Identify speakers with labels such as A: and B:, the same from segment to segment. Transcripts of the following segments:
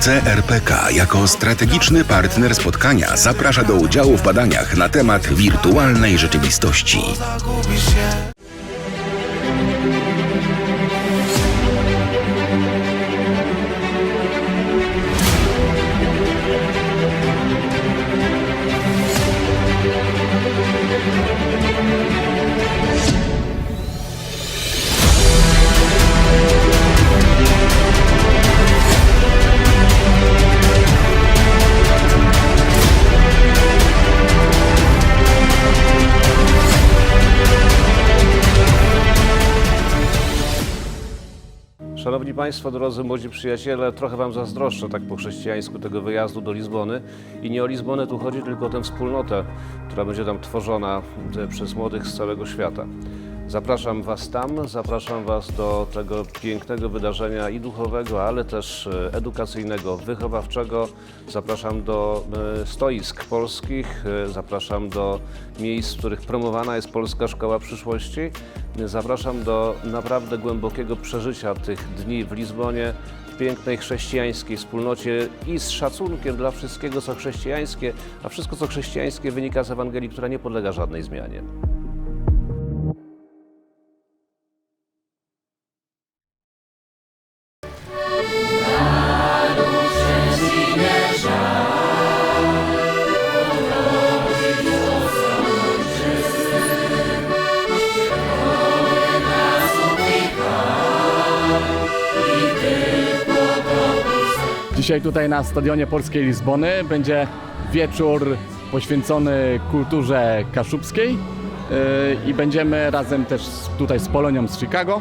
A: CRPK jako strategiczny partner spotkania zaprasza do udziału w badaniach na temat wirtualnej rzeczywistości.
B: Szanowni Państwo, drodzy młodzi przyjaciele, trochę Wam zazdroszczę tak po chrześcijańsku tego wyjazdu do Lizbony. I nie o Lizbonę tu chodzi, tylko o tę wspólnotę, która będzie tam tworzona e, przez młodych z całego świata. Zapraszam Was tam, zapraszam Was do tego pięknego wydarzenia i duchowego, ale też e, edukacyjnego, wychowawczego. Zapraszam do e, stoisk polskich, e, zapraszam do miejsc, w których promowana jest polska szkoła przyszłości. Zapraszam do naprawdę głębokiego przeżycia tych dni w Lizbonie, w pięknej chrześcijańskiej wspólnocie i z szacunkiem dla wszystkiego, co chrześcijańskie, a wszystko, co chrześcijańskie wynika z Ewangelii, która nie podlega żadnej zmianie.
C: Dzisiaj tutaj na stadionie Polskiej Lizbony będzie wieczór poświęcony kulturze kaszubskiej yy, i będziemy razem też tutaj z Polonią z Chicago,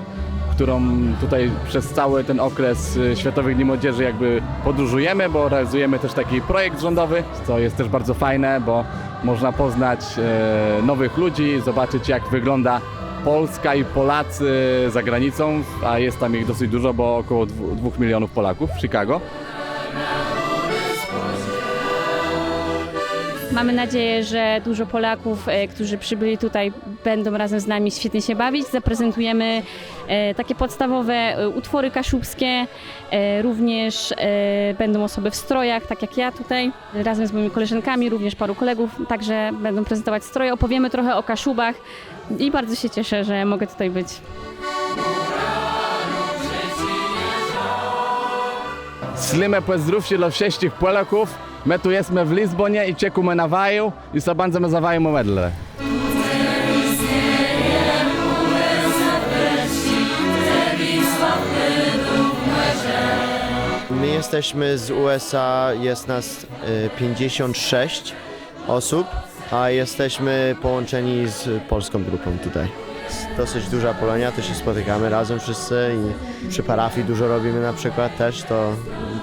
C: którą tutaj przez cały ten okres y, Światowych Dni Młodzieży jakby podróżujemy, bo realizujemy też taki projekt rządowy, co jest też bardzo fajne, bo można poznać e, nowych ludzi, zobaczyć jak wygląda Polska i Polacy za granicą, a jest tam ich dosyć dużo, bo około 2 milionów Polaków w Chicago.
D: Mamy nadzieję, że dużo Polaków, e, którzy przybyli tutaj, będą razem z nami świetnie się bawić. Zaprezentujemy e, takie podstawowe e, utwory kaszubskie. Również będą osoby w strojach, tak jak ja tutaj, razem z moimi koleżankami, również paru kolegów, także będą prezentować stroje. Opowiemy trochę o Kaszubach i bardzo się cieszę, że mogę tutaj być.
C: Slime pozdrówcie dla wszystkich Polaków. My tu jesteśmy w Lizbonie i czekamy na waju i sobie będziemy za wajem medle.
E: My jesteśmy z USA, jest nas y, 56 osób, a jesteśmy połączeni z polską grupą tutaj. Jest Dosyć duża Polonia, to się spotykamy razem wszyscy i przy parafii dużo robimy na przykład też, to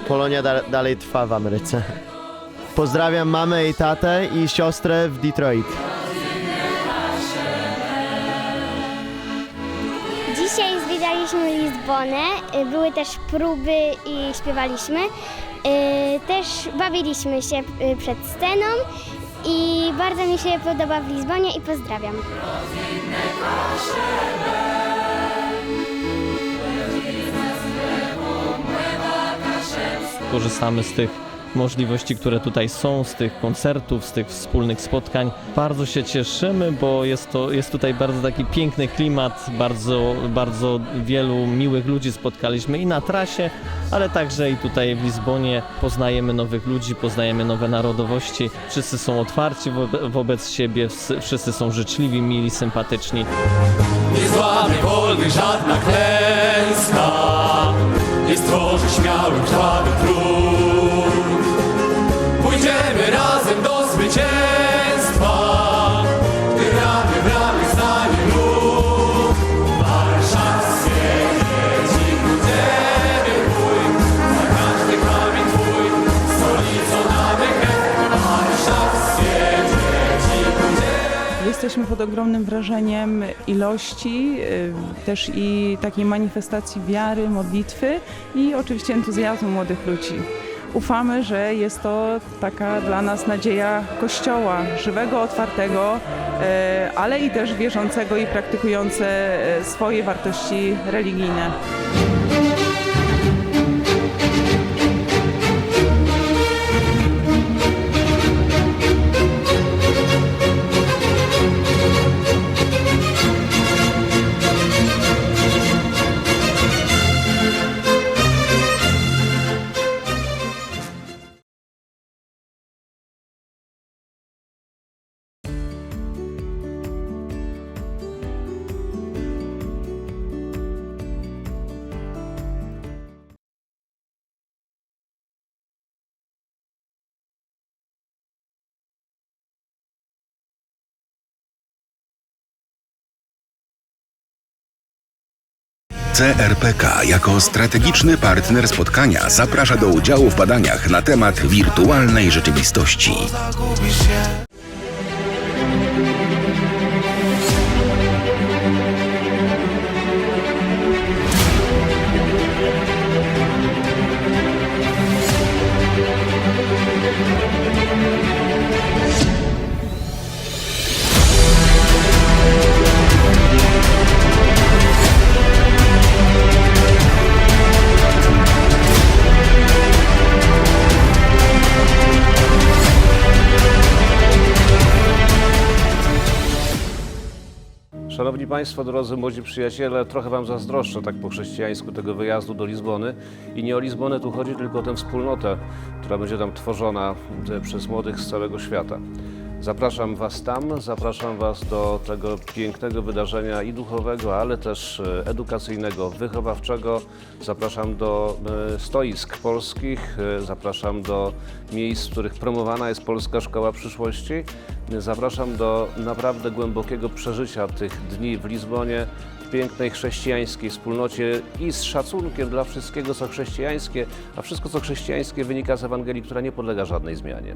E: Polonia da dalej trwa w Ameryce. Pozdrawiam mamę i tatę i siostrę w Detroit.
F: Dzisiaj zwiedzaliśmy Lizbonę, y, były też próby i śpiewaliśmy. Y, Też bawiliśmy się y, przed sceną i bardzo mi się podoba w Lizbonie i pozdrawiam.
G: korzystamy z tych możliwości, które tutaj są, z tych koncertów, z tych wspólnych spotkań. Bardzo się cieszymy, bo jest, to, jest tutaj bardzo taki piękny klimat, bardzo, bardzo wielu miłych ludzi spotkaliśmy i na trasie, ale także i tutaj w Lizbonie poznajemy nowych ludzi, poznajemy nowe narodowości. Wszyscy są otwarci wo- wobec siebie, ws- wszyscy są życzliwi, mili, sympatyczni.
H: Nie złamie wolnych żadna klęska Nie stworzy śmiały, krwawy trud
I: Jesteśmy pod ogromnym wrażeniem ilości, y, też i takiej manifestacji wiary, modlitwy i oczywiście entuzjazmu młodych ludzi. Ufamy, że jest to taka dla nas nadzieja Kościoła, żywego, otwartego, y, ale i też wierzącego i praktykujące y, swoje wartości religijne.
A: CRPK jako strategiczny partner spotkania zaprasza do udziału w badaniach na temat wirtualnej rzeczywistości.
B: Państwo, drodzy młodzi przyjaciele, trochę Wam zazdroszczę tak po chrześcijańsku tego wyjazdu do Lizbony. I nie o Lizbonę tu chodzi, tylko o tę wspólnotę, która będzie tam tworzona e, przez młodych z całego świata. Zapraszam Was tam, zapraszam Was do tego pięknego wydarzenia i duchowego, ale też e, edukacyjnego, wychowawczego. Zapraszam do e, stoisk polskich, e, zapraszam do miejsc, w których promowana jest polska szkoła przyszłości. Zapraszam do naprawdę głębokiego przeżycia tych dni w Lizbonie, w pięknej chrześcijańskiej wspólnocie i z szacunkiem dla wszystkiego, co chrześcijańskie, a wszystko, co chrześcijańskie wynika z Ewangelii, która nie podlega żadnej zmianie.